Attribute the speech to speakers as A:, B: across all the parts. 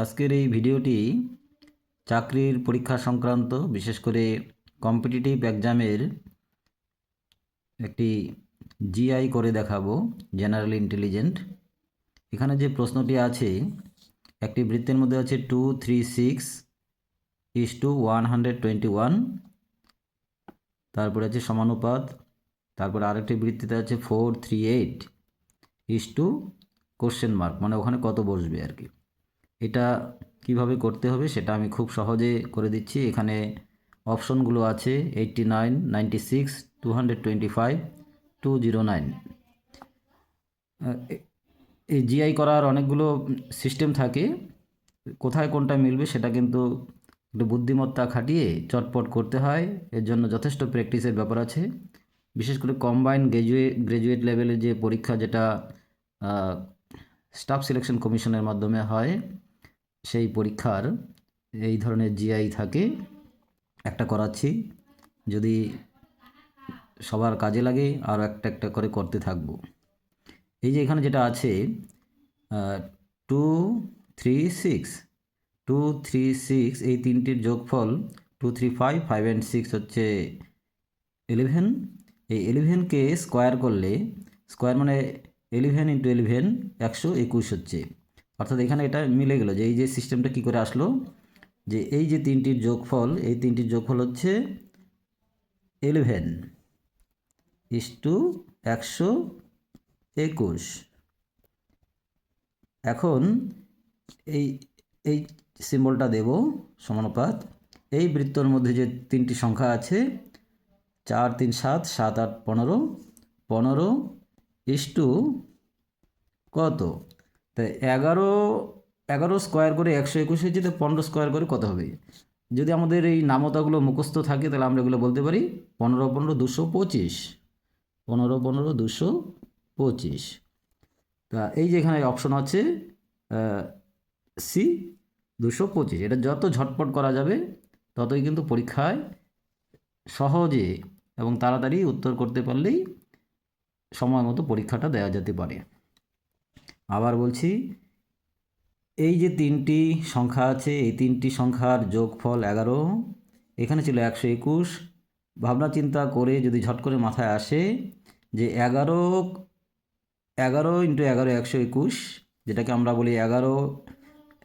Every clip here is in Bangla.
A: আজকের এই ভিডিওটি চাকরির পরীক্ষা সংক্রান্ত, বিশেষ করে কম্পিটিটিভ এক্সামের একটি জিআই করে দেখাবো জেনারেল ইন্টেলিজেন্ট এখানে যে প্রশ্নটি আছে, একটি বৃত্তের মধ্যে আছে two three six is two one hundred twenty one তারপরে আছে সমানুপাত, তারপরে আরেকটি বৃত্তিতে আছে four three eight is two question mark মানে ওখানে কত বসবে আর কি। এটা কীভাবে করতে হবে সেটা আমি খুব সহজে করে দিচ্ছি। এখানে অপশনগুলো আছে eighty nine ninety six two hundred twenty five two zero nine এই জিআই করার অনেকগুলো সিস্টেম থাকে। কোথায় কোনটা মিলবে সেটা কিন্তু একটু বুদ্ধিমত্তা খাটিয়ে চটপট করতে হয়। এর জন্য যথেষ্ট প্র্যাকটিসের ব্যাপার আছে। বিশেষ করে কম্বাইন গ্র্যাজুয়েট গ্র্যাজুয়েট লেভেলের যে পরীক্ষা যেটা স্টাফ সিলেকশন কমিশনের মাধ্যমে হয় সেই পরীক্ষার এই ধরনের জিআই থাকে, একটা করাচ্ছি। যদি সবার কাজে লাগে আর একটা একটা করে করতে থাকব। এই যে এখানে যেটা আছে two three six two three six এই তিনটির যোগফল two three five five and six হচ্ছে ইলেভেন এই ইলেভেনকে স্কোয়ার করলে স্কোয়ার মানে ইলেভেন ইন্টু ইলেভেন একশো একুশ হচ্ছে। অর্থাৎ এখানে এটা মিলে গেল যে এই যে সিস্টেমটা কী করে আসলো? যে এই যে তিনটির যোগফল, এই তিনটির যোগফল হচ্ছে ইলেভেন ইস টু একশো একুশ। এখন এই এই সিম্বলটা দেব সমানুপাত। এই বৃত্তর মধ্যে যে তিনটি সংখ্যা আছে, চার, তিন, সাত সাত, আট, পনেরো। পনেরো ইস টু কত? তাই এগারো এগারো স্কোয়ার করে একশো একুশে হয়েছে তো পনেরো স্কোয়ার করে কত হবে? যদি আমাদের এই নামতাগুলো মুখস্থ থাকে, তাহলে আমরা এগুলো বলতে পারি পনেরো পনেরো, দুশো পঁচিশ। পনেরো পনেরো, দুশো পঁচিশ। তা এই যে এখানে অপশন আছে সি দুশো পঁচিশ। এটা যত ঝটপট করা যাবে, ততই কিন্তু পরীক্ষায় সহজে এবং তাড়াতাড়ি উত্তর করতে পারলেই সময় মতো পরীক্ষাটা দেওয়া যেতে পারে। আবার বলছি, এই যে তিনটি সংখ্যা আছে, এই তিনটি সংখ্যার যোগফল এগারো, এখানে ছিল একশো একুশ। ভাবনা চিন্তা করে যদি ঝট করে মাথায় আসে যে এগারো এগারো ইন্টু এগারো একশো একুশ, যেটাকে আমরা বলি এগারো,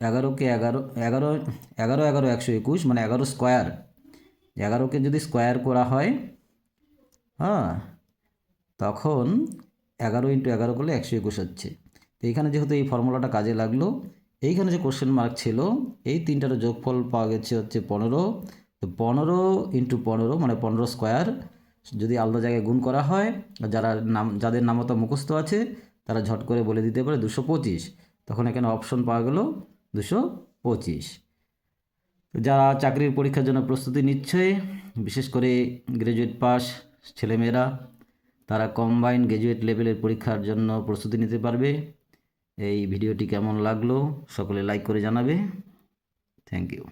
A: এগারোকে এগারো এগারো এগারো এগারো একশো একুশ মানে এগারো স্কোয়ার। এগারোকে যদি স্কোয়ার করা হয় হ্যাঁ তখন এগারো ইন্টু এগারো করলে একশো একুশ হচ্ছে। তো এখানে যেহেতু এই ফর্মুলাটা কাজে লাগল, এইখানে যে কোশ্চেন মার্ক ছিল, এই তিনটার যোগফল পাওয়া গেছে হচ্ছে পনেরো। তো পনেরো ইন্টু পনেরো মানে পনেরো স্কোয়ার যদি আলাদা জায়গায় গুণ করা হয়, যারা নাম, যাদের নামতা মুখস্থ আছে, তারা ঝট করে বলে দিতে পারে দুশো পঁচিশ। তখন এখানে অপশন পাওয়া গেল দুশো পঁচিশ। যারা চাকরির পরীক্ষার জন্য প্রস্তুতি নিচ্ছে, বিশেষ করে গ্র্যাজুয়েট পাস ছেলেমেয়েরা, তারা কম্বাইন গ্র্যাজুয়েট লেভেলের পরীক্ষার জন্য প্রস্তুতি নিতে পারবে। এই ভিডিওটি কেমন লাগল সকলে লাইক করে জানাবে। Thank you